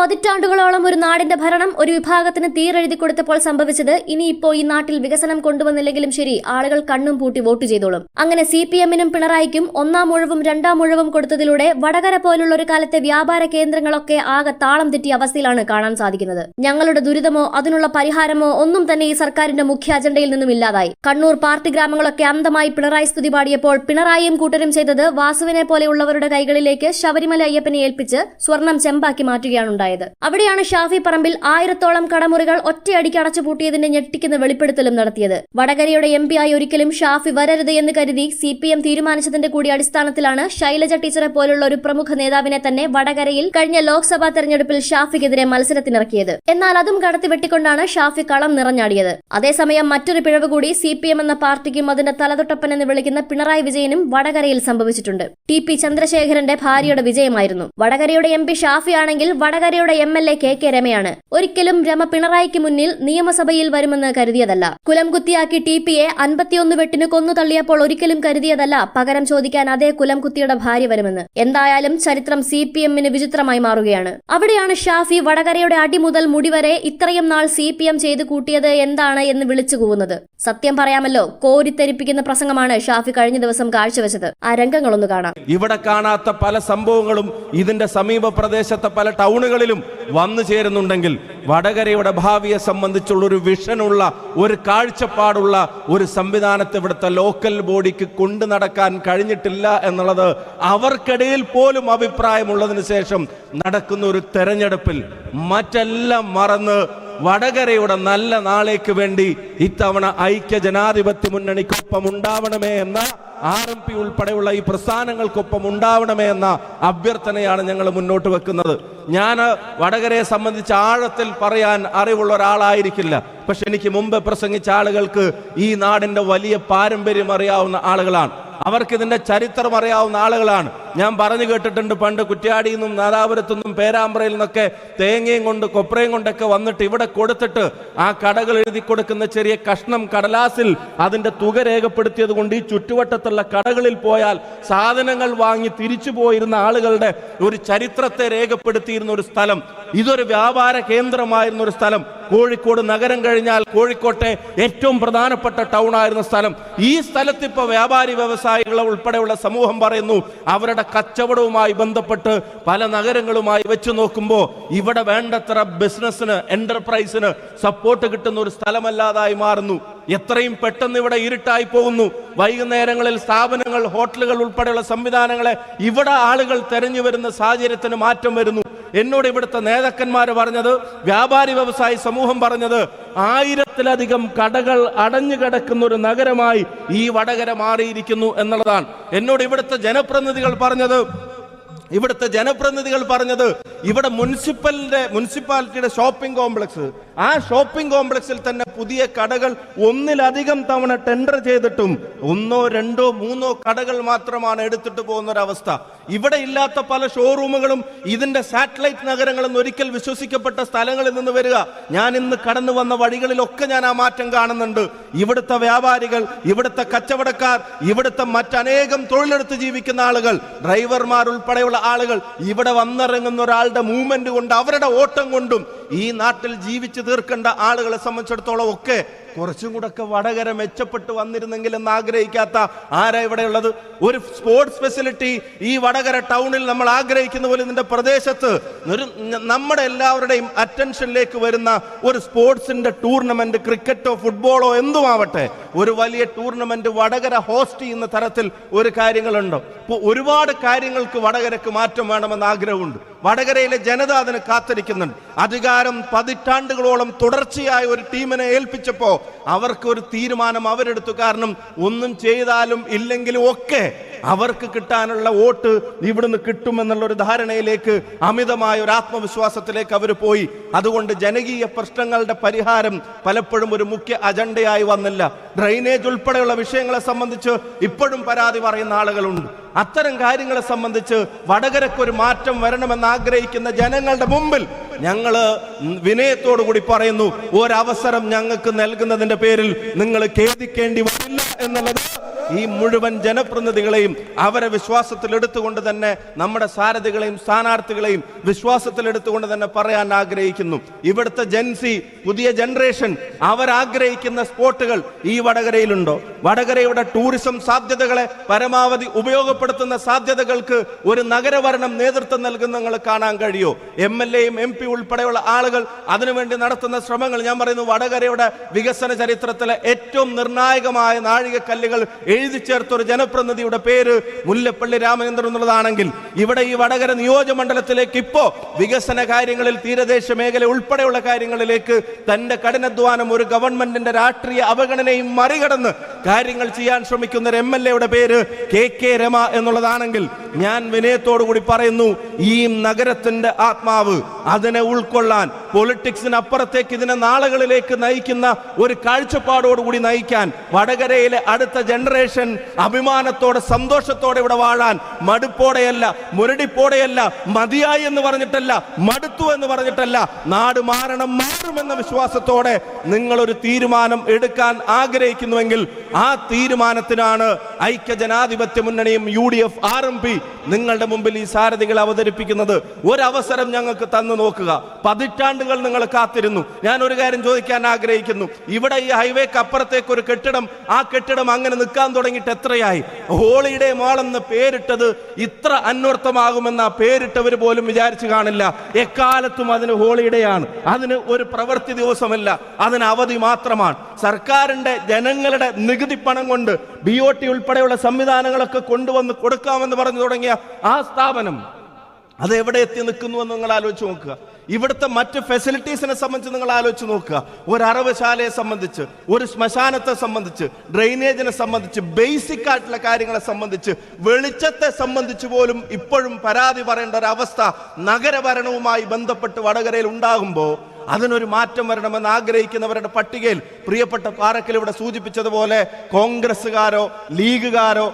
പതിറ്റാണ്ടുകളോളം ഒരു നാടിന്റെ ഭരണം ഒരു വിഭാഗത്തിന് തീരെഴുതി കൊടുത്തപ്പോൾ സംഭവിച്ചത് ഇനിയിപ്പോ ഈ നാട്ടിൽ വികസനം കൊണ്ടുവന്നില്ലെങ്കിലും ശരി ആളുകൾ കണ്ണും പൂട്ടി വോട്ട് ചെയ്തോളും. അങ്ങനെ സി പി എമ്മിനും പിണറായിക്കും ഒന്നാം മുഴവും രണ്ടാം മുഴവും കൊടുത്തതിലൂടെ വടകര പോലുള്ള ഒരു കാലത്തെ വ്യാപാര കേന്ദ്രങ്ങളൊക്കെ ആകെ താളം തെറ്റിയ അവസ്ഥയിലാണ് കാണാൻ സാധിക്കുന്നത്. ഞങ്ങളുടെ ദുരിതമോ അതിനുള്ള പരിഹാരമോ ഒന്നും തന്നെ ഈ സർക്കാരിന്റെ മുഖ്യ അജണ്ടയിൽ നിന്നും ഇല്ലാതായി. കണ്ണൂർ പാർട്ടി ഗ്രാമങ്ങളൊക്കെ അന്തമായി പിണറായി സ്തുതി പാടിയപ്പോൾ പിണറായിയും കൂട്ടരും ചെയ്തത് വാസുവിനെ പോലെയുള്ളവരുടെ കൈകളിലേക്ക് ശബരിമല അയ്യപ്പനെ ഏൽപ്പിച്ച് സ്വർണം ചെമ്പാക്കി മാറ്റുകയാണ് ഉണ്ടായത്. അവിടെയാണ് ഷാഫി പറമ്പിൽ ആയിരത്തോളം കടമുറികൾ ഒറ്റയടിക്ക് അടച്ചുപൂട്ടിയതിന്റെ ഞെട്ടിക്കുന്ന വെളിപ്പെടുത്തലും നടത്തിയത്. വടകരയുടെ എം ആയി ഒരിക്കലും ഷാഫി വരരുത് എന്ന് കരുതി സി പി എം തീരുമാനിച്ചതിന്റെ കൂടി അടിസ്ഥാനത്തിലാണ് ശൈലജ ടീച്ചറെ പോലുള്ള ഒരു പ്രമുഖ നേതാവിനെ തന്നെ വടകരയിൽ കഴിഞ്ഞ ലോക്സഭാ തെരഞ്ഞെടുപ്പിൽ ഷാഫിക്കെതിരെ മത്സരത്തിനിറക്കിയത്. എന്നാൽ അതും കടത്തിവെട്ടിക്കൊണ്ടാണ് ഷാഫി കളം നിറഞ്ഞാടിയത്. അതേസമയം മറ്റൊരു പിഴവ് കൂടി സി പി എം എന്ന പാർട്ടിക്കും അതിന്റെ തലതൊട്ടപ്പൻ എന്ന് വിളിക്കുന്ന പിണറായി വിജയനും വടകരയിൽ സംഭവിച്ചിട്ടുണ്ട്. ടി പി ചന്ദ്രശേഖരന്റെ ഭാര്യയുടെ വിജയമായിരുന്നു. വടകരയുടെ എം പി ഷാഫി ആണെങ്കിൽ വടകരയുടെ M L A K K രമയാണ്. ഒരിക്കലും രമ പിണറായിക്ക് മുന്നിൽ നിയമസഭയിൽ വരുമെന്ന് കരുതിയതല്ല. കുലം കുത്തിയാക്കി ടി പി എ അൻപത്തിയൊന്ന് വെട്ടിന് കൊന്നു തള്ളിയപ്പോൾ ഒരിക്കലും കരുതിയതല്ല പകരം ചോദിക്കാൻ അതേ കുലം കുത്തിയുടെ ഭാര്യ വരുമെന്ന്. എന്തായാലും ചരിത്രം സി പി എമ്മിന് വിചിത്രമായി മാറുകയാണ്. അവിടെയാണ് ഷാഫി വടകരയുടെ അടി മുതൽ മുടി വരെ ഇത്രയും നാൾ സി പി എം ചെയ്ത് കൂട്ടിയത് എന്താണ് എന്ന് വിളിച്ചു കൂവുന്നത്. സത്യം പറയാമല്ലോ കോരിത്തെരിപ്പിക്കുന്ന പ്രസംഗമാണ് ഷാഫി കഴിഞ്ഞ ദിവസം കാഴ്ചവെച്ചത്. ആ രംഗങ്ങളൊന്ന് കാണാം. ഇവിടെ കാണാത്ത പല സംഭവങ്ങളും ഇതിന്റെ സമീപ പ്രദേശത്തെ പല ടൗണുകളിലും വന്നു ചേരുന്നുണ്ടെങ്കിൽ വടകരയുടെ ഭാവിയെ സംബന്ധിച്ചുള്ള ഒരു വിഷനുള്ള ഒരു കാഴ്ചപ്പാടുള്ള ഒരു സംവിധാനത്തെ ഇവിടുത്തെ ലോക്കൽ ബോഡിക്ക് കൊണ്ടു നടക്കാൻ കഴിഞ്ഞിട്ടില്ല എന്നുള്ളത് അവർക്കിടയിൽ പോലും അഭിപ്രായമുള്ളതിന് ശേഷം നടക്കുന്ന ഒരു തെരഞ്ഞെടുപ്പിൽ മറ്റെല്ലാം മറന്ന് വടകരയുടെ നല്ല നാളേക്ക് വേണ്ടി ഇത്തവണ ഐക്യ ജനാധിപത്യ മുന്നണിക്കൊപ്പം ഉണ്ടാവണമേ എന്ന ആർ എം പി ഉൾപ്പെടെയുള്ള ഈ പ്രസ്ഥാനങ്ങൾക്കൊപ്പം ഉണ്ടാവണമേ എന്ന അഭ്യർത്ഥനയാണ് ഞങ്ങൾ മുന്നോട്ട് വെക്കുന്നത്. ഞാൻ വടകരയെ സംബന്ധിച്ച് ആഴത്തിൽ പറയാൻ അറിവുള്ള ഒരാളായിരിക്കില്ല. പക്ഷെ എനിക്ക് മുമ്പ് പ്രസംഗിച്ച ആളുകൾക്ക് ഈ നാടിന്റെ വലിയ പാരമ്പര്യം അറിയാവുന്ന ആളുകളാണ്. അവർക്ക് ഇതിന്റെ ചരിത്രം അറിയാവുന്ന ആളുകളാണ്. ഞാൻ പറഞ്ഞു കേട്ടിട്ടുണ്ട് പണ്ട് കുറ്റ്യാടിയിൽ നിന്നും നാദാപുരത്തു നിന്നും പേരാമ്പ്രയിൽ നിന്നൊക്കെ തേങ്ങയും കൊണ്ട് കൊപ്രയും കൊണ്ടൊക്കെ വന്നിട്ട് ഇവിടെ കൊടുത്തിട്ട് ആ കടകൾ എഴുതി കൊടുക്കുന്ന ചെറിയ കഷ്ണം കടലാസിൽ അതിന്റെ തുക രേഖപ്പെടുത്തിയത് കൊണ്ട് ഈ ചുറ്റുവട്ടത്തുള്ള കടകളിൽ പോയാൽ സാധനങ്ങൾ വാങ്ങി തിരിച്ചു പോയിരുന്ന ആളുകളുടെ ഒരു ചരിത്രത്തെ രേഖപ്പെടുത്തിയിരുന്ന ഒരു സ്ഥലം. ഇതൊരു വ്യാപാര കേന്ദ്രമായിരുന്ന ഒരു സ്ഥലം. കോഴിക്കോട് നഗരം കഴിഞ്ഞാൽ കോഴിക്കോട്ടെ ഏറ്റവും പ്രധാനപ്പെട്ട ടൗൺ ആയിരുന്ന സ്ഥലം. ഈ സ്ഥലത്ത് ഇപ്പോൾ വ്യാപാരി വ്യവസായികൾ ഉൾപ്പെടെയുള്ള സമൂഹം പറയുന്നു അവരുടെ കച്ചവടവുമായി ബന്ധപ്പെട്ട് പല നഗരങ്ങളുമായി വെച്ച് നോക്കുമ്പോൾ ഇവിടെ വേണ്ടത്ര ബിസിനസ്സിന് എന്റർപ്രൈസിന് സപ്പോർട്ട് കിട്ടുന്ന ഒരു സ്ഥലമല്ലാതായി മാറുന്നു. എത്രയും പെട്ടെന്ന് ഇവിടെ ഇരുട്ടായി പോകുന്നു. വൈകുന്നേരങ്ങളിൽ സ്ഥാപനങ്ങൾ ഹോട്ടലുകൾ ഉൾപ്പെടെയുള്ള സംവിധാനങ്ങളെ ഇവിടെ ആളുകൾ തെരഞ്ഞു വരുന്ന സാഹചര്യത്തിന് മാറ്റം വരുന്നു. എന്നോട് ഇവിടുത്തെ നേതാക്കന്മാർ പറഞ്ഞത് വ്യാപാരി വ്യവസായി സമൂഹം പറഞ്ഞത് ആയിരത്തിലധികം കടകൾ അടഞ്ഞു കിടക്കുന്ന ഒരു നഗരമായി ഈ വടകര മാറിയിരിക്കുന്നു എന്നുള്ളതാണ്. എന്നോട് ഇവിടുത്തെ ജനപ്രതിനിധികൾ പറഞ്ഞത് ഇവിടുത്തെ ജനപ്രതിനിധികൾ പറഞ്ഞത് ഇവിടെ മുനിസിപ്പലിന്റെ മുനിസിപ്പാലിറ്റിയുടെ ഷോപ്പിംഗ് കോംപ്ലക്സ്. ആ ഷോപ്പിംഗ് കോംപ്ലക്സിൽ തന്നെ പുതിയ കടകൾ ഒന്നിലധികം തവണ ടെൻഡർ ചെയ്തിട്ടും ഒന്നോ രണ്ടോ മൂന്നോ കടകൾ മാത്രമാണ് എടുത്തിട്ട് പോകുന്ന ഒരവസ്ഥ ഇവിടെ ഇല്ലാത്ത പല ഷോറൂമുകളും ഇതിന്റെ സാറ്റലൈറ്റ് നഗരങ്ങളെന്ന് ഒരിക്കൽ വിശ്വസിക്കപ്പെട്ട സ്ഥലങ്ങളിൽ നിന്ന് വരിക. ഞാൻ ഇന്ന് കടന്നു വന്ന വഴികളിലൊക്കെ ഞാൻ ആ മാറ്റം കാണുന്നുണ്ട്. ഇവിടുത്തെ വ്യാപാരികൾ ഇവിടുത്തെ കച്ചവടക്കാർ ഇവിടുത്തെ മറ്റനേകം തൊഴിലെടുത്ത് ജീവിക്കുന്ന ആളുകൾ ഡ്രൈവർമാർ ഉൾപ്പെടെയുള്ള ആളുകൾ ഇവിടെ വന്നിറങ്ങുന്ന ഒരാളുടെ മൂവ്മെന്റ് കൊണ്ട് അവരുടെ ഓട്ടം കൊണ്ടും ഈ നാട്ടിൽ ജീവിച്ചു തീർക്കേണ്ട ആളുകളെ സംബന്ധിച്ചിടത്തോളം ഒക്കെ കുറച്ചും കൂടൊക്കെ വടകര മെച്ചപ്പെട്ട് വന്നിരുന്നെങ്കിൽ എന്ന് ആഗ്രഹിക്കാത്ത ആരാ ഇവിടെ ഉള്ളത്? ഒരു സ്പോർട്സ് ഫെസിലിറ്റി ഈ വടകര ടൗണിൽ നമ്മൾ ആഗ്രഹിക്കുന്ന പോലെ ഇതിന്റെ പ്രദേശത്ത് നമ്മുടെ എല്ലാവരുടെയും അറ്റൻഷനിലേക്ക് വരുന്ന ഒരു സ്പോർട്സിന്റെ ടൂർണമെന്റ് ക്രിക്കറ്റോ ഫുട്ബോളോ എന്തുമാവട്ടെ ഒരു വലിയ ടൂർണമെന്റ് വടകര ഹോസ്റ്റ് ചെയ്യുന്ന തരത്തിൽ ഒരു കാര്യങ്ങളുണ്ടോ. ഇപ്പോൾ ഒരുപാട് കാര്യങ്ങൾക്ക് വടകരക്ക് മാറ്റം വേണമെന്ന് ആഗ്രഹമുണ്ട്. വടകരയിലെ ജനത അതിന് കാത്തിരിക്കുന്നുണ്ട്. അധികാരം പതിറ്റാണ്ടുകളോളം തുടർച്ചയായ ഒരു ടീമിനെ ഏൽപ്പിച്ചപ്പോൾ അവർക്ക് ഒരു തീരുമാനം അവരെടുത്തു. കാരണം ഒന്നും ചെയ്താലും ഇല്ലെങ്കിലും ഒക്കെ അവർക്ക് കിട്ടാനുള്ള വോട്ട് ഇവിടുന്ന് കിട്ടുമെന്നുള്ള ഒരു ധാരണയിലേക്ക് അമിതമായ ഒരു ആത്മവിശ്വാസത്തിലേക്ക് അവർ പോയി. അതുകൊണ്ട് ജനകീയ പ്രശ്നങ്ങളുടെ പരിഹാരം പലപ്പോഴും ഒരു മുഖ്യ അജണ്ടയായി വന്നില്ല. ഡ്രൈനേജ് ഉൾപ്പെടെയുള്ള വിഷയങ്ങളെ സംബന്ധിച്ച് ഇപ്പോഴും പരാതി പറയുന്ന ആളുകളുണ്ട്. അത്തരം കാര്യങ്ങളെ സംബന്ധിച്ച് വടകരക്ക് ഒരു മാറ്റം വരണമെന്ന് ആഗ്രഹിക്കുന്ന ജനങ്ങളുടെ മുമ്പിൽ ഞങ്ങൾ വിനയത്തോടു കൂടി പറയുന്നു ഒരവസരം ഞങ്ങൾക്ക് നൽകുന്നതിന്റെ പേരിൽ നിങ്ങൾ ഖേദിക്കേണ്ടി വരില്ല എന്നുള്ളത് ഈ മുഴുവൻ ജനപ്രതിനിധികളെയും അവരെ വിശ്വാസത്തിൽ എടുത്തുകൊണ്ട് തന്നെ നമ്മുടെ സാരഥികളെയും സ്ഥാനാർത്ഥികളെയും വിശ്വാസത്തിൽ എടുത്തുകൊണ്ട് തന്നെ പറയാൻ ആഗ്രഹിക്കുന്നു. ഇവിടുത്തെ ജൻസി പുതിയ ജനറേഷൻ അവരാഗ്രഹിക്കുന്ന സ്പോട്ടുകൾ ഈ വടകരയിലുണ്ടോ? വടകരയുടെ ടൂറിസം സാധ്യതകളെ പരമാവധി ഉപയോഗപ്പെടുത്തുന്ന സാധ്യതകൾക്ക് ഒരു നഗരഭരണം നേതൃത്വം നൽകുന്ന നിങ്ങൾ കാണാൻ കഴിയോ? എം എൽ എയും എം പി ഉൾപ്പെടെയുള്ള ആളുകൾ അതിനുവേണ്ടി നടത്തുന്ന ശ്രമങ്ങൾ ഞാൻ പറയുന്നു വടകരയുടെ വികസന ചരിത്രത്തിലെ ഏറ്റവും നിർണായകമായ നാഴികക്കല്ലുകൾ എഴുതി ചേർത്ത ഒരു ജനപ്രതിനിധിയുടെ പേര് മുല്ലപ്പള്ളി രാമചന്ദ്രൻ എന്നുള്ളതാണെങ്കിൽ ഇവിടെ ഈ വടകര നിയോജകമണ്ഡലത്തിലേക്ക് ഇപ്പോ വികസന കാര്യങ്ങളിൽ തീരദേശ മേഖല ഉൾപ്പെടെയുള്ള കാര്യങ്ങളിലേക്ക് തന്റെ കഠിനാധ്വാനം ഒരു ഗവൺമെന്റിന്റെ രാഷ്ട്രീയ അവഗണനയും മറികടന്ന് കാര്യങ്ങൾ ചെയ്യാൻ ശ്രമിക്കുന്ന ഒരു എം എൽ എയുടെ പേര് കെ കെ രമ എന്നുള്ളതാണെങ്കിൽ ഞാൻ വിനയത്തോടു കൂടി പറയുന്നു ഈ നഗരത്തിന്റെ ആത്മാവ് അതിനെ ഉൾക്കൊള്ളാൻ പൊളിറ്റിക്സിന് അപ്പുറത്തേക്ക് ഇതിനെ നാളുകളിലേക്ക് നയിക്കുന്ന ഒരു കാഴ്ചപ്പാടോടുകൂടി നയിക്കാൻ വടകരയിലെ അടുത്ത ജനറേഷൻ അഭിമാനത്തോടെ സന്തോഷത്തോടെ ഇവിടെ വാഴാൻ മടുപ്പോടെയല്ല മുരടിപ്പോടെയല്ല മതിയായി എന്ന് പറഞ്ഞിട്ടല്ല മടുത്തു എന്ന് പറഞ്ഞിട്ടല്ല നാട് മാറണം മാറുമെന്ന വിശ്വാസത്തോടെ നിങ്ങളൊരു തീരുമാനം എടുക്കാൻ ആഗ്രഹിക്കുന്നുവെങ്കിൽ ആ തീരുമാനത്തിനാണ് ഐക്യ ജനാധിപത്യ മുന്നണിയും U D F R M P നിങ്ങളുടെ മുമ്പിൽ ഈ സാരഥികൾ അവതരിപ്പിക്കുന്നത്. ഒരവസരം ഞങ്ങൾക്ക് തന്നു നോക്കുക. പതിറ്റാണ്ടുകൾ നിങ്ങൾ കാത്തിരുന്നു. ഞാൻ ഒരു കാര്യം ചോദിക്കാൻ ആഗ്രഹിക്കുന്നു. ഇവിടെ ഈ ഹൈവേക്ക് അപ്പുറത്തേക്ക് ഒരു കെട്ടിടം ആ കെട്ടിടം അങ്ങനെ നിൽക്കാൻ തുടങ്ങിയിട്ട് എത്രയായി? ഹോളിഡേ മാൾ എന്ന് പേരിട്ടത് ഇത്ര അന്വർത്ഥമാകുമെന്ന പേരിട്ടവർ പോലും വിചാരിച്ചു കാണില്ല. എക്കാലത്തും അതിന് ഹോളിഡേ ആണ് അതിന് ഒരു പ്രവൃത്തി ദിവസമല്ല. അതിന് അവധി മാത്രമാണ്. സർക്കാരിന്റെ ജനങ്ങളുടെ നികുതി പണം കൊണ്ട് ബി ഒ ടി ഉൾപ്പെടെയുള്ള സംവിധാനങ്ങളൊക്കെ കൊണ്ടുവന്ന് കൊടുക്കാമെന്ന് പറഞ്ഞു തുടങ്ങിയ ആ സ്ഥാപനം അത് എവിടെ എത്തി നിൽക്കുന്നു എന്ന് നിങ്ങൾ ആലോചിച്ച് നോക്കുക. ഇവിടുത്തെ മറ്റ് ഫെസിലിറ്റീസിനെ സംബന്ധിച്ച് നിങ്ങൾ ആലോചിച്ച് നോക്കുക. ഒരു അറവശാലയെ സംബന്ധിച്ച് ഒരു ശ്മശാനത്തെ സംബന്ധിച്ച് ഡ്രെയിനേജിനെ സംബന്ധിച്ച് ബേസിക് ആയിട്ടുള്ള കാര്യങ്ങളെ സംബന്ധിച്ച് വെളിച്ചത്തെ സംബന്ധിച്ച് പോലും ഇപ്പോഴും പരാതി പറയേണ്ട ഒരു അവസ്ഥ നഗരഭരണവുമായി ബന്ധപ്പെട്ട് വടകരയിൽ ഉണ്ടാകുമ്പോൾ അതിനൊരു മാറ്റം വരണമെന്ന് ആഗ്രഹിക്കുന്നവരുടെ പട്ടികയിൽ പ്രിയപ്പെട്ട പാറക്കൽ ഇവിടെ സൂചിപ്പിച്ചതുപോലെ കോൺഗ്രസ്സുകാരോ ലീഗുകാരോ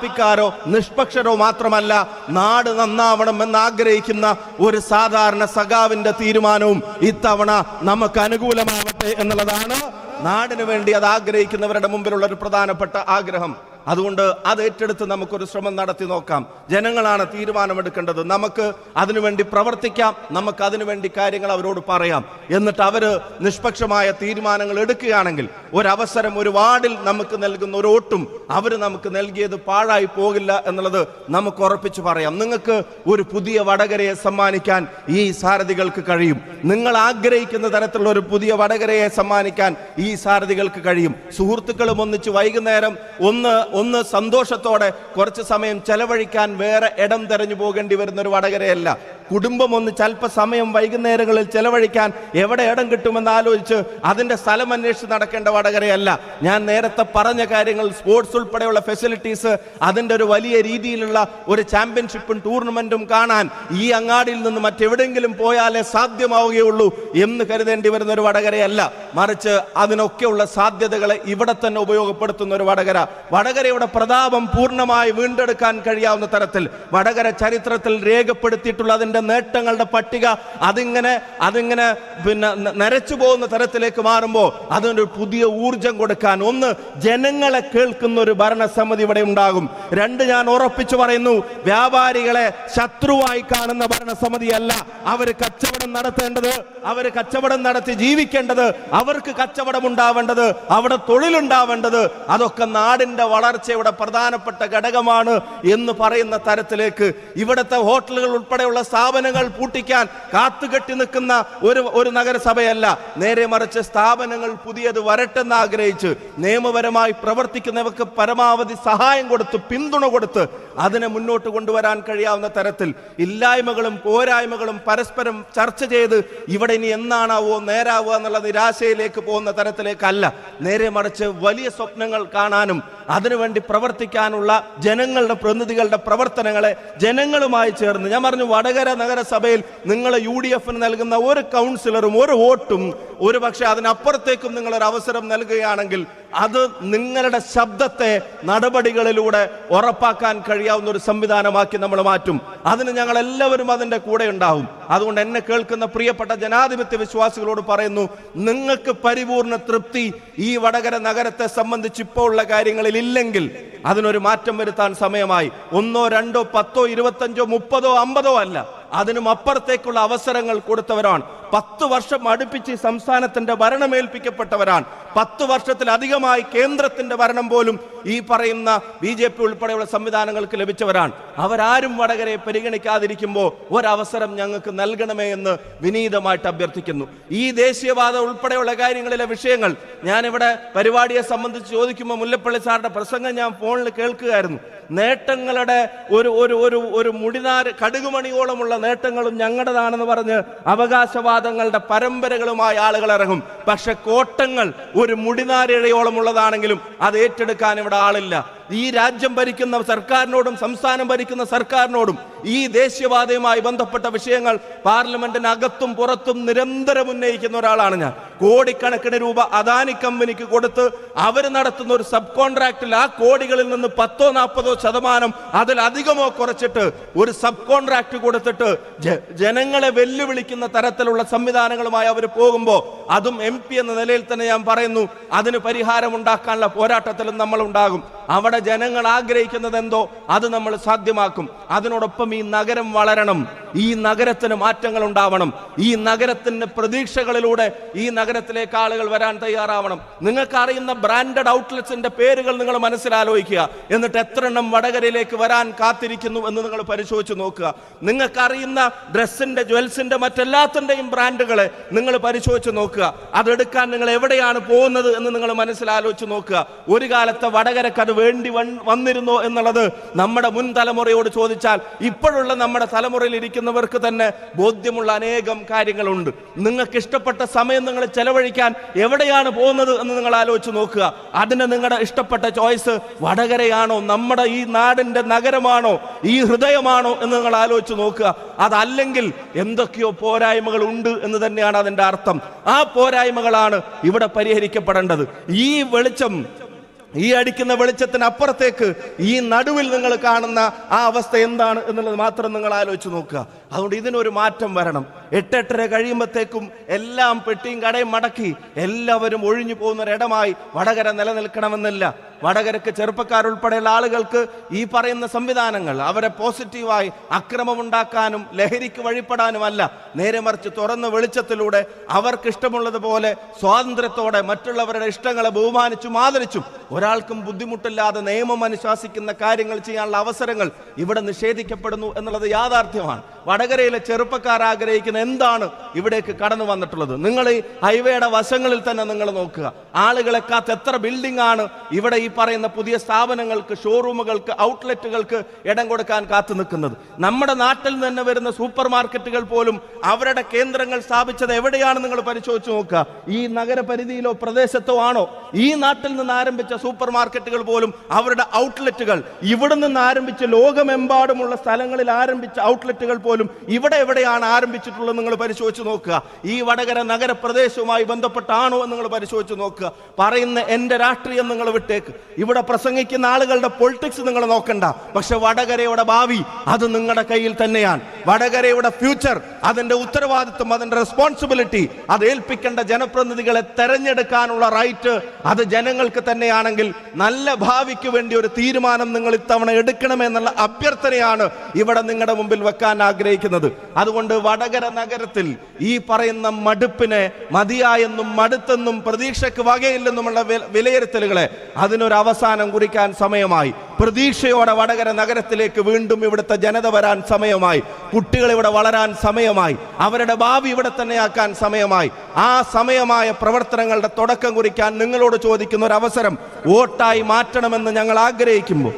പിക്കാരോ നിഷ്പക്ഷരോ മാത്രമല്ല നാട് നന്നാവണമെന്ന് ആഗ്രഹിക്കുന്ന ഒരു സാധാരണ സഖാവിന്റെ തീരുമാനവും ഇത്തവണ നമുക്ക് അനുകൂലമാവട്ടെ എന്നുള്ളതാണ് നാടിനു വേണ്ടി അത് ആഗ്രഹിക്കുന്നവരുടെ മുമ്പിലുള്ള ഒരു പ്രധാനപ്പെട്ട ആഗ്രഹം. അതുകൊണ്ട് അത് ഏറ്റെടുത്ത് നമുക്കൊരു ശ്രമം നടത്തി നോക്കാം. ജനങ്ങളാണ് തീരുമാനമെടുക്കേണ്ടത്. നമുക്ക് അതിനുവേണ്ടി പ്രവർത്തിക്കാം. നമുക്ക് അതിനുവേണ്ടി കാര്യങ്ങൾ അവരോട് പറയാം. എന്നിട്ട് അവർ നിഷ്പക്ഷമായ തീരുമാനങ്ങൾ എടുക്കുകയാണെങ്കിൽ ഒരവസരം ഒരു വാർഡിൽ നമുക്ക് നൽകുന്ന ഒരു വോട്ടും അവർ നമുക്ക് നൽകിയത് പാഴായി പോകില്ല എന്നുള്ളത് നമുക്ക് ഉറപ്പിച്ചു പറയാം. നിങ്ങൾക്ക് ഒരു പുതിയ വടകരയെ സമ്മാനിക്കാൻ ഈ സാരഥികൾക്ക് കഴിയും. നിങ്ങൾ ആഗ്രഹിക്കുന്ന തരത്തിലുള്ള ഒരു പുതിയ വടകരയെ സമ്മാനിക്കാൻ ഈ സാരഥികൾക്ക് കഴിയും. സുഹൃത്തുക്കളും ഒന്നിച്ച് വൈകുന്നേരം ഒന്ന് ഒന്ന് സന്തോഷത്തോടെ കുറച്ച് സമയം ചെലവഴിക്കാൻ വേറെ ഇടം തെരഞ്ഞു പോകേണ്ടി വരുന്ന ഒരു വടകരയല്ല. കുടുംബം ചിലപ്പോൾ സമയം വൈകുന്നേരങ്ങളിൽ ചെലവഴിക്കാൻ എവിടെ ഇടം കിട്ടുമെന്ന് ആലോചിച്ച് അതിന്റെ സ്ഥലം അന്വേഷിച്ച് നടക്കേണ്ട വടകരയല്ല. ഞാൻ നേരത്തെ പറഞ്ഞ കാര്യങ്ങൾ സ്പോർട്സ് ഉൾപ്പെടെയുള്ള ഫെസിലിറ്റീസ് അതിന്റെ ഒരു വലിയ രീതിയിലുള്ള ഒരു ചാമ്പ്യൻഷിപ്പും ടൂർണമെന്റും കാണാൻ ഈ അങ്ങാടിയിൽ നിന്ന് മറ്റെവിടെങ്കിലും പോയാലേ സാധ്യമാവുകയുള്ളൂ എന്ന് കരുതേണ്ടി വരുന്ന ഒരു വടകരയല്ല. മറിച്ച് അതിനൊക്കെയുള്ള സാധ്യതകളെ ഇവിടെ തന്നെ ഉപയോഗപ്പെടുത്തുന്ന ഒരു വടകര. വടകരയുടെ പ്രതാപം പൂർണമായി വീണ്ടെടുക്കാൻ കഴിയാവുന്ന തരത്തിൽ വടകര ചരിത്രത്തിൽ രേഖപ്പെടുത്തിയിട്ടുള്ള അതിന്റെ നേട്ടങ്ങളുടെ പട്ടിക അതിങ്ങനെ അതിങ്ങനെ പിന്നെ നരച്ചു പോകുന്ന തരത്തിലേക്ക് മാറുമ്പോൾ അതിനൊരു പുതിയ ഊർജം കൊടുക്കാൻ ഒന്ന് ജനങ്ങളെ കേൾക്കുന്ന ഒരു ഭരണസമിതി ഇവിടെ ഉണ്ടാകും. രണ്ട് ഞാൻ ഉറപ്പിച്ചു പറയുന്നു വ്യാപാരികളെ ശത്രുവായി കാണുന്ന ഭരണസമിതിയല്ല അവർ കച്ചവടം നടത്തേണ്ടത്. അവർ കച്ചവടം നടത്തി ജീവിക്കേണ്ടത് അവർക്ക് കച്ചവടം ഉണ്ടാവേണ്ടത് അവിടെ തൊഴിലുണ്ടാവേണ്ടത് അതൊക്കെ നാടിന്റെ വളർച്ചയുടെ പ്രധാനപ്പെട്ട ഘടകമാണ് എന്ന് പറയുന്ന തരത്തിലേക്ക് ഇവിടുത്തെ ഹോട്ടലുകൾ ഉൾപ്പെടെയുള്ള സ്ഥാപനങ്ങൾ പൂട്ടിക്കാൻ കാത്തുകെട്ടി നിൽക്കുന്ന ഒരു ഒരു നഗരസഭയല്ല. നേരെ മറിച്ച് സ്ഥാപനങ്ങൾ പുതിയത് വരട്ടെന്ന് ആഗ്രഹിച്ച് നിയമപരമായി പ്രവർത്തിക്കുന്നവർക്ക് പരമാവധി സഹായം കൊടുത്ത് പിന്തുണ കൊടുത്ത് അതിനെ മുന്നോട്ട് കൊണ്ടുവരാൻ കഴിയാവുന്ന തരത്തിൽ ഇല്ലായ്മകളും പോരായ്മകളും പരസ്പരം ചർച്ച ചെയ്ത് ഇവിടെ ഇനി എന്നാണാവോ നേരാവോ എന്നുള്ള നിരാശയിലേക്ക് പോകുന്ന തരത്തിലേക്കല്ല. നേരെ മറിച്ച് വലിയ സ്വപ്നങ്ങൾ കാണാനും അതിനുവേണ്ടി പ്രവർത്തിക്കാനുള്ള ജനങ്ങളുടെ പ്രതിനിധികളുടെ പ്രവർത്തനങ്ങളെ ജനങ്ങളുമായി ചേർന്ന് ഞാൻ പറഞ്ഞു വടകര നഗരസഭയിൽ നിങ്ങൾ യു ഡി എഫിന് നൽകുന്ന ഒരു കൗൺസിലറും ഒരു വോട്ടും ഒരു പക്ഷേ അതിനപ്പുറത്തേക്കും ഒരു അവസരം നൽകുകയാണെങ്കിൽ അത് നിങ്ങളുടെ ശബ്ദത്തെ നടപടികളിലൂടെ ഉറപ്പാക്കാൻ കഴിയാവുന്ന ഒരു സംവിധാനമാക്കി നമ്മൾ മാറ്റും. അതിന് ഞങ്ങൾ എല്ലാവരും അതിന്റെ കൂടെ ഉണ്ടാവും. അതുകൊണ്ട് എന്നെ കേൾക്കുന്ന പ്രിയപ്പെട്ട ജനാധിപത്യ വിശ്വാസികളോട് പറയുന്നു നിങ്ങൾക്ക് പരിപൂർണ തൃപ്തി ഈ വടകര നഗരത്തെ സംബന്ധിച്ച് ഇപ്പോൾ ഉള്ള കാര്യങ്ങളിൽ ഇല്ലെങ്കിൽ അതിനൊരു മാറ്റം വരുത്താൻ സമയമായി. ഒന്നോ രണ്ടോ പത്തോ ഇരുപത്തഞ്ചോ മുപ്പതോ അമ്പതോ അല്ല. അതിനും അപ്പുറത്തേക്കുള്ള അവസരങ്ങൾ കൊടുത്തവരാണ്. പത്ത് വർഷം അടുപ്പിച്ച് സംസ്ഥാനത്തിന്റെ ഭരണമേൽപ്പിക്കപ്പെട്ടവരാണ് പത്ത് വർഷത്തിലധികമായി കേന്ദ്രത്തിന്റെ ഭരണം പോലും ഈ പറയുന്ന ബി ജെ പി ഉൾപ്പെടെയുള്ള സംവിധാനങ്ങൾക്ക് ലഭിച്ചവരാണ്. അവരാരും വടകരെ പരിഗണിക്കാതിരിക്കുമ്പോൾ ഒരവസരം ഞങ്ങൾക്ക് നൽകണമേ എന്ന് വിനീതമായിട്ട് അഭ്യർത്ഥിക്കുന്നു. ഈ ദേശീയവാദം ഉൾപ്പെടെയുള്ള കാര്യങ്ങളിലെ വിഷയങ്ങൾ ഞാനിവിടെ പരിപാടിയെ സംബന്ധിച്ച് ചോദിക്കുമ്പോൾ മുല്ലപ്പള്ളി സാറിന്റെ പ്രസംഗം ഞാൻ ഫോണിൽ കേൾക്കുകയായിരുന്നു. നേട്ടങ്ങളുടെ ഒരു ഒരു ഒരു ഒരു മുടിനാര് കടുകുമണിയോളമുള്ള നേട്ടങ്ങളും ഞങ്ങളുടേതാണെന്ന് പറഞ്ഞ് അവകാശവാദങ്ങളുടെ പരമ്പരകളുമായി ആളുകൾ ഇറങ്ങും. പക്ഷെ കോട്ടങ്ങൾ ഒരു മുടിനാരിഴയോളമുള്ളതാണെങ്കിലും അത് ഏറ്റെടുക്കാൻ ഇവിടെ ആളില്ല ഈ രാജ്യം ഭരിക്കുന്ന സർക്കാരിനോടും സംസ്ഥാനം ഭരിക്കുന്ന സർക്കാരിനോടും ഈ ദേശീയവാദയുമായി ബന്ധപ്പെട്ട വിഷയങ്ങൾ പാർലമെന്റിനകത്തും പുറത്തും നിരന്തരം ഉന്നയിക്കുന്ന ഒരാളാണ് ഞാൻ. കോടിക്കണക്കിന് രൂപ അദാനി കമ്പനിക്ക് കൊടുത്ത് അവർ നടത്തുന്ന ഒരു സബ് കോൺട്രാക്റ്റിൽ ആ കോടികളിൽ നിന്ന് പത്തോ നാൽപ്പതോ ശതമാനം അതിലധികമോ കുറച്ചിട്ട് ഒരു സബ് കോൺട്രാക്ട് കൊടുത്തിട്ട് ജനങ്ങളെ വെല്ലുവിളിക്കുന്ന തരത്തിലുള്ള സംവിധാനങ്ങളുമായി അവർ പോകുമ്പോൾ അതും എം എന്ന നിലയിൽ തന്നെ ഞാൻ പറയുന്നു അതിന് പരിഹാരം ഉണ്ടാക്കാനുള്ള പോരാട്ടത്തിലും നമ്മൾ ഉണ്ടാകും അവിടെ ജനങ്ങൾ ആഗ്രഹിക്കുന്നത് എന്തോ അത് നമ്മൾ സാധ്യമാക്കും. അതിനോടൊപ്പം ഈ നഗരം വളരണം. ഈ നഗരത്തിന് മാറ്റങ്ങൾ ഉണ്ടാവണം ഈ നഗരത്തിന് പ്രതീക്ഷകളിലൂടെ ഈ നഗരത്തിലേക്ക് ആളുകൾ വരാൻ തയ്യാറാവണം. നിങ്ങൾക്ക് അറിയുന്ന ബ്രാൻഡഡ് ഔട്ട്ലെറ്റ്സിന്റെ പേരുകൾ നിങ്ങൾ മനസ്സിലാലോചിക്കുക. എന്നിട്ട് എത്ര എണ്ണം വടകരയിലേക്ക് വരാൻ കാത്തിരിക്കുന്നു എന്ന് നിങ്ങൾ പരിശോധിച്ച് നോക്കുക. നിങ്ങൾക്ക് അറിയുന്ന ഡ്രസ്സിന്റെ ജ്വൽസിന്റെ മറ്റെല്ലാത്തിന്റെയും ബ്രാൻഡുകളെ നിങ്ങൾ പരിശോധിച്ച് നോക്കുക. അതെടുക്കാൻ നിങ്ങൾ എവിടെയാണ് പോകുന്നത് എന്ന് നിങ്ങൾ മനസ്സിലാലോചിച്ച് നോക്കുക. ഒരു കാലത്തെ വടകരക്ക് അത് വേണ്ടി വന്നിരുന്നോ എന്നുള്ളത് നമ്മുടെ മുൻ തലമുറയോട് ചോദിച്ചാൽ ഇപ്പോഴുള്ള നമ്മുടെ തലമുറയിൽ ഇരിക്കുന്നവർക്ക് തന്നെ ബോധ്യമുള്ള അനേകം കാര്യങ്ങളുണ്ട്. നിങ്ങൾക്ക് ഇഷ്ടപ്പെട്ട സമയം നിങ്ങൾ ചെലവഴിക്കാൻ എവിടെയാണ് പോകുന്നത് എന്ന് നിങ്ങൾ ആലോചിച്ച് നോക്കുക. അതിന് നിങ്ങളുടെ ഇഷ്ടപ്പെട്ട ചോയ്സ് വടകരയാണോ നമ്മുടെ ഈ നാടിന്റെ നഗരമാണോ ഈ ഹൃദയമാണോ എന്ന് നിങ്ങൾ ആലോചിച്ച് നോക്കുക. അതല്ലെങ്കിൽ എന്തൊക്കെയോ പോരായ്മകൾ ഉണ്ട് എന്ന് തന്നെയാണ് അതിന്റെ അർത്ഥം. ആ പോരായ്മകളാണ് ഇവിടെ പരിഹരിക്കപ്പെടേണ്ടത്. ഈ വെളിച്ചം ഈ അടിക്കുന്ന വെളിച്ചത്തിന് അപ്പുറത്തേക്ക് ഈ നടുവിൽ നിങ്ങൾ കാണുന്ന ആ അവസ്ഥ എന്താണ് എന്നുള്ളത് മാത്രം നിങ്ങൾ ആലോചിച്ച് നോക്കുക. അതുകൊണ്ട് ഇതിനൊരു മാറ്റം വരണം. എട്ടെട്ടര കഴിയുമ്പോഴത്തേക്കും എല്ലാം പെട്ടിയും കടയും മടക്കി എല്ലാവരും ഒഴിഞ്ഞു പോകുന്ന ഒരിടമായി വടകര നിലനിൽക്കണമെന്നില്ല. വടകരക്ക് ചെറുപ്പക്കാരുൾപ്പെടെയുള്ള ആളുകൾക്ക് ഈ പറയുന്ന സംവിധാനങ്ങൾ അവരെ പോസിറ്റീവായി അക്രമമുണ്ടാക്കാനും ലഹരിക്ക് വഴിപ്പെടാനുമല്ല. നേരെ മറിച്ച് തുറന്ന വെളിച്ചത്തിലൂടെ അവർക്ക് ഇഷ്ടമുള്ളതുപോലെ സ്വാതന്ത്ര്യത്തോടെ മറ്റുള്ളവരുടെ ഇഷ്ടങ്ങളെ ബഹുമാനിച്ചും ആദരിച്ചും ഒരാൾക്കും ബുദ്ധിമുട്ടില്ലാതെ നിയമം അനുശാസിക്കുന്ന കാര്യങ്ങൾ ചെയ്യാനുള്ള അവസരങ്ങൾ ഇവിടെ നിഷേധിക്കപ്പെടുന്നു എന്നുള്ളത് യാഥാർത്ഥ്യമാണ്. വടകരയിലെ ചെറുപ്പക്കാർ ആഗ്രഹിക്കുന്ന എന്താണ് ഇവിടേക്ക് കടന്നു വന്നിട്ടുള്ളത്? നിങ്ങൾ ഈ ഹൈവേയുടെ വശങ്ങളിൽ തന്നെ നിങ്ങൾ നോക്കുക. ആളുകളെ കാത്ത് എത്ര ബിൽഡിംഗ് ആണ് ഇവിടെ ഈ പറയുന്ന പുതിയ സ്ഥാപനങ്ങൾക്ക് ഷോറൂമുകൾക്ക് ഔട്ട്ലെറ്റുകൾക്ക് ഇടം കൊടുക്കാൻ കാത്തു നിൽക്കുന്നത്. നമ്മുടെ നാട്ടിൽ നിന്ന് വരുന്ന സൂപ്പർ മാർക്കറ്റുകൾ പോലും അവരുടെ കേന്ദ്രങ്ങൾ സ്ഥാപിച്ചത് എവിടെയാണ് നിങ്ങൾ പരിശോധിച്ച് നോക്കുക? ഈ നഗരപരിധിയിലോ പ്രദേശത്തോ ആണോ? ഈ നാട്ടിൽ നിന്ന് ആരംഭിച്ച സൂപ്പർ മാർക്കറ്റുകൾ പോലും അവരുടെ ഔട്ട്ലെറ്റുകൾ ഇവിടെ നിന്ന് ആരംഭിച്ച് ലോകമെമ്പാടുമുള്ള സ്ഥലങ്ങളിൽ ആരംഭിച്ച ഔട്ട്ലെറ്റുകൾ പോലും ഇവിടെ എവിടെയാണ് ആരംഭിച്ചിട്ടുള്ളത് നിങ്ങൾ പരിശോധിച്ച് നോക്കുക. ഈ വടകര നഗരപ്രദേശവുമായി ബന്ധപ്പെട്ടാണോ എന്ന് നിങ്ങൾ പരിശോധിച്ച് നോക്കുക. പറയുന്ന എന്റെ രാഷ്ട്രീയം നിങ്ങൾ വിട്ടേക്ക്. ഇവിടെ പ്രസംഗിക്കുന്ന ആളുകളുടെ പൊളിറ്റിക്സ് നിങ്ങൾ നോക്കണ്ട. പക്ഷെ വടകരയുടെ ഭാവി അത് നിങ്ങളുടെ കയ്യിൽ തന്നെയാണ്. വടകരയുടെ ഫ്യൂച്ചർ അതിന്റെ ഉത്തരവാദിത്വം അതിന്റെ റെസ്പോൺസിബിലിറ്റി അത് ഏൽപ്പിക്കേണ്ട ജനപ്രതിനിധികളെ തെരഞ്ഞെടുക്കാനുള്ള റൈറ്റ് അത് ജനങ്ങൾക്ക് തന്നെയാണെങ്കിൽ നല്ല ഭാവിക്ക് വേണ്ടി ഒരു തീരുമാനം നിങ്ങൾ ഇത്തവണ എടുക്കണമെന്നുള്ള അഭ്യർത്ഥനയാണ് ഇവിടെ നിങ്ങളുടെ മുമ്പിൽ വെക്കാൻ ആഗ്രഹിക്കുന്നത്. അതുകൊണ്ട് വടകര നഗരത്തിൽ ഈ പറയുന്ന മടുപ്പിനെ മതിയായെന്നും മടുത്തെന്നും പ്രതീക്ഷയ്ക്ക് വകയില്ലെന്നുമുള്ള വില- വിലയിരുത്തലുകളെ അതിനൊരു അവസാനം കുറിക്കാൻ സമയമായി. പ്രതീക്ഷയോടെ വടകര നഗരത്തിലേക്ക് വീണ്ടും ഇവിടുത്തെ ജനത വരാൻ സമയമായി. കുട്ടികൾ ഇവിടെ വളരാൻ സമയമായി. അവരുടെ ഭാവി ഇവിടെ തന്നെയാക്കാൻ സമയമായി. ആ സമയമായ പ്രവർത്തനങ്ങളുടെ തുടക്കം കുറിക്കാൻ നിങ്ങളോട് ചോദിക്കുന്ന ഒരു അവസരം വോട്ടായി മാറ്റണമെന്ന് ഞങ്ങൾ ആഗ്രഹിക്കുമ്പോൾ